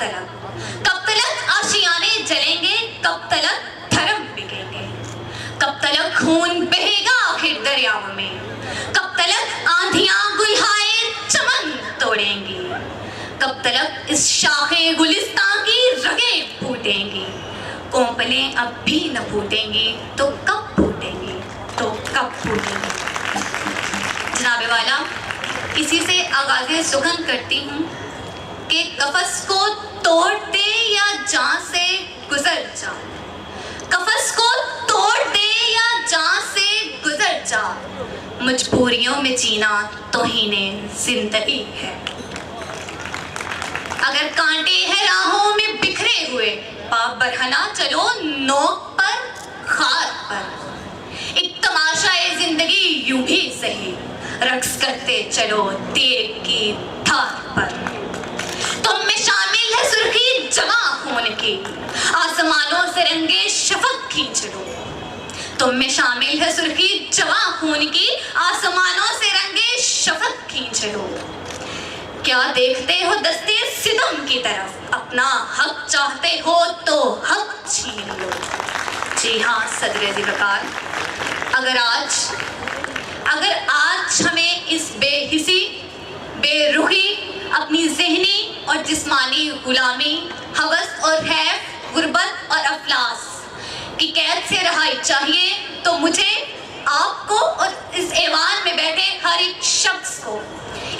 तलक कब तलक आशियाने जलेंगे कब तलक धर्म बिकेंगे कब तलक खून बहेगा आखिर दरियाओं में। कब तलक आंधियाँ गुलहाए, चमन तोड़ेंगी। कब तलक इस शाखे गुलिस्तां की रगें फूटेंगी। कोंपलें अब भी न फूटेंगी तो कब फूटेंगी तो कब फूटेंगी। जनाबे वाला, इसी से आगाज़ सुखन करती हूँ कि कफस को तोड़ दे या जान से गुजर जा। कफस को तोड़ दे या जान से गुजर जा। मजबूरियों में जीना तो ही ने ज़िंदगी है। अगर कांटे हैं राहों में बिखरे हुए, पाप बरहना चलो नोक पर, खार पर। एक तमाशा है ज़िंदगी यूँ भी सही, रक्स करते चलो तीर की धार पर तुम में शामिल है सुर्खी जमा खून की। आसमानों से रंगे शफक खींच लो तुम में शामिल है सुर्खी जमा खून की। आसमानों से रंगे शफक खींच लो क्या देखते हो दस्ते सितम की तरफ़? अपना हक चाहते हो तो हक छीन लो। जी हाँ सदर जिबकार अगर आज अगर आज हमें इस बेहिसी और जिस्मानी गुलामी, हवस और हैफ गुर्बत और अफलास। की कैद से रहाई चाहिए तो मुझे आपको और इस ऐवान में बैठे हर एक शख्स को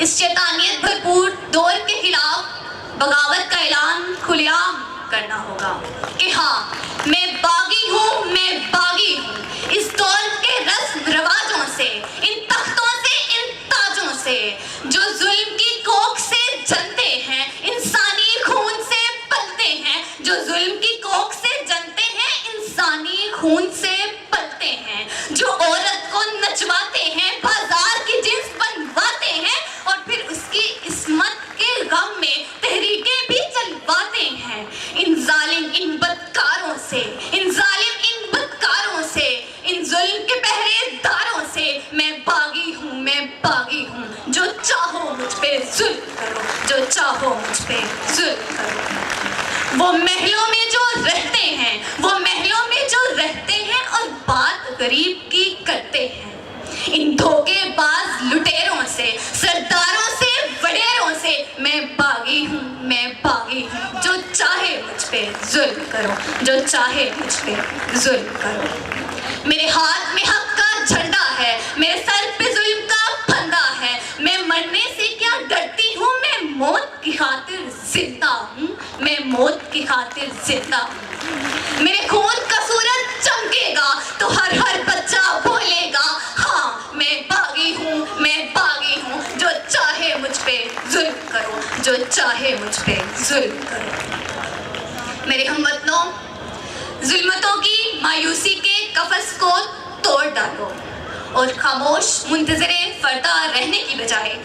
इस शैतानियत भरपूर दौर के खिलाफ बगावत का ऐलान खुलेआम करना होगा कि हाँ मैं बागी हूँ मैं बागी हूँ इस दौर के रस्म रवाजों से इन तख्तों से इन ताजों से जो जुल्म की कोख से जलते हैं इंसानी खून से पलते हैं जो जुल्म की कोख से जनते हैं इंसानी खून से पलते हैं जो औरत को नचवाते हैं, बाज़ार की जिन्स बनवाते हैं और फिर उसकी इसमत के गम में तहरीकें भी चलवाते हैं। इन जालिम इन बदकारों से, इन जालिम इन बदकारों से, इन जुल्म के पहरेदारों से मैं बागी हूँ, मैं बागी हूँ। जो चाहो मुझ पे जुल्म करो, जो चाहो मुझ पे जुल्म करो। वो महलों में जो रहते हैं गरीब की करते हैं। इन धोखेबाज लुटेरों से, सरदारों से, वडेरों से मैं बागी हूँ, मैं बागी हूँ। जो चाहे मुझ पे जुल्म करो, जो चाहे मुझ पे जुल्म करो। मेरे हाथ में हक का झंडा है, मेरे सर पे जुल्म का फंदा है। मैं मरने से क्या डरती हूँ? मैं मौत की खातिर ज़िंदा हूँ, मैं मौत की खातिर ज़िंदा हूँ। मेरे खून तो हर हर बच्चा बोलेगा हाँ मैं बागी हूँ, मैं बागी हूँ, जो चाहे मुझ पे जुल्म करो, जो चाहे मुझ पे जुल्म करो। मेरे हमवतनों जुल्मतों की मायूसी के कफस को तोड़ डालो और खामोश, मुंतजरे, फरदा रहने की बजाय